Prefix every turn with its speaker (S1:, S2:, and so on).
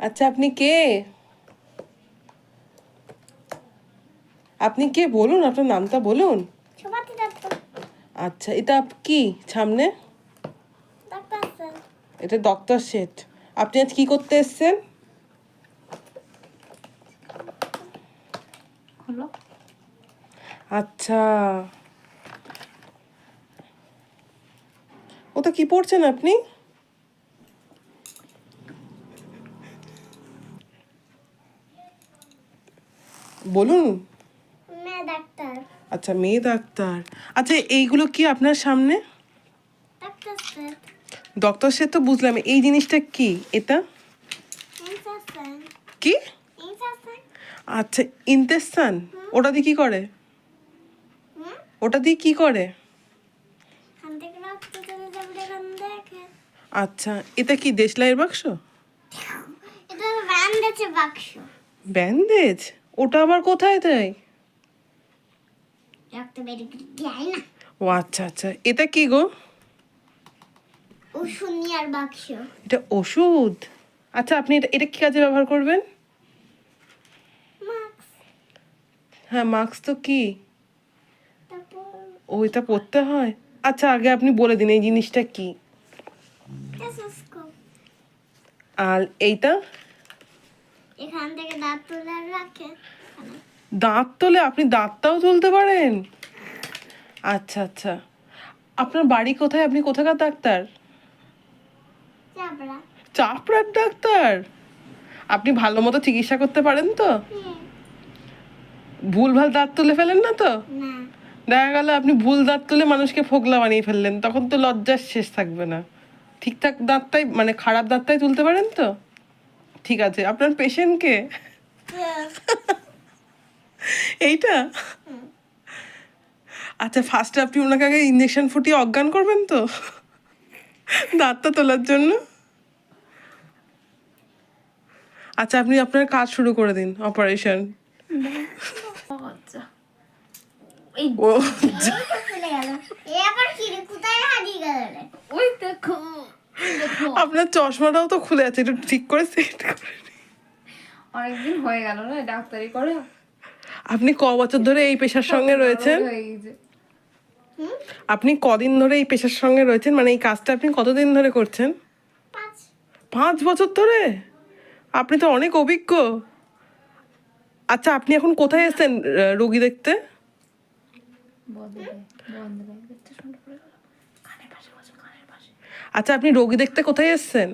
S1: আচ্ছা আপনি কে? আপনি কে? বলুন আপনার নামটা বলুন। আচ্ছা এটা কি? সামনে? এটা ডক্টর শেঠ। আপনি আজ কি করতে এসছেন? আচ্ছা। ওটা কি পড়ছেন আপনি? বলুন।
S2: ডাক্তার।
S1: আচ্ছা মেয়ে ডাক্তার। আচ্ছা এইগুলো কি আপনার সামনে? ডক্টর সে তো বুঝলাম এই জিনিসটা কি? এটা? কি? আচ্ছা ইন্টেস্টান ওটা দিয়ে কি করে? ওটা দিয়ে কি করে? আচ্ছা এটা কি দেশলাইয়ের বাক্স?
S2: এটা ব্যান্ডেছে বাক্স।
S1: ব্যান্ডেজ? ওটা আবার কোথায় দেয়?
S2: রক্ত বেরিয়ে যায় না।
S1: ও আচ্ছা আচ্ছা। এটা কি গো?
S2: ও বাক্স।
S1: এটা ওষুধ? আচ্ছা আপনি এটা এটা কি কাজে ব্যবহার করবেন? হ্যাঁ মাস্ক তো কি?
S2: তারপর
S1: ওইটা পড়তে হয়? আচ্ছা আগে আপনি বলে দিন এই জিনিসটা কি। আর এইটা?
S2: এখান থেকে দাঁত তুলে রাখে।
S1: দাঁত তোলে? আপনি দাঁতটাও তুলতে পারেন? আচ্ছা আচ্ছা। আপনার বাড়ি কোথায়? আপনি কোথাকার ডাক্তার?
S2: চাপড়া।
S1: চাপড়ার ডাক্তার? আপনি ভালো মতো চিকিৎসা করতে পারেন তো?
S2: হুম,
S1: ভুলভাল দাঁত তুলে ফেলেন না তো? দেখা গেল আপনি ভুল দাঁত তুলে মানুষকে ফোকলা বানিয়ে ফেললেন। তখন তো লজ্জার শেষ থাকবে না। ঠিকঠাক দাঁতটাই মানে খারাপ দাঁতটাই তুলতে পারেন তো? ঠিক আছে আপনার পেশেন্টকে এইটা? আচ্ছা ফার্স্টে আপনি ওনাকে আগে ইঞ্জেকশন ফুটিয়ে অজ্ঞান করবেন তো? দাঁতটা তোলার জন্য? আচ্ছা আপনি আপনার কাজ শুরু করে দিন অপারেশন
S3: আচ্ছা।
S1: ও
S2: কি
S3: ওই দেখো।
S1: আপনার চশমাটাও তো খুলে আছে একটু ঠিক করে সেট করে
S3: অনেকদিন হয়ে গেল না ডাক্তারি করে?
S1: আপনি ক বছর ধরে এই পেশার সঙ্গে রয়েছেন?
S3: হয়ে
S1: আপনি কদিন ধরে এই পেশার সঙ্গে রয়েছেন? মানে এই কাজটা আপনি কতদিন ধরে করছেন?
S2: পাঁচ।
S1: বছর ধরে? আপনি তো অনেক অভিজ্ঞ। আচ্ছা আপনি এখন কোথায় এসেছেন রোগী দেখতে? আচ্ছা আপনি রোগী দেখতে কোথায় এসেছেন?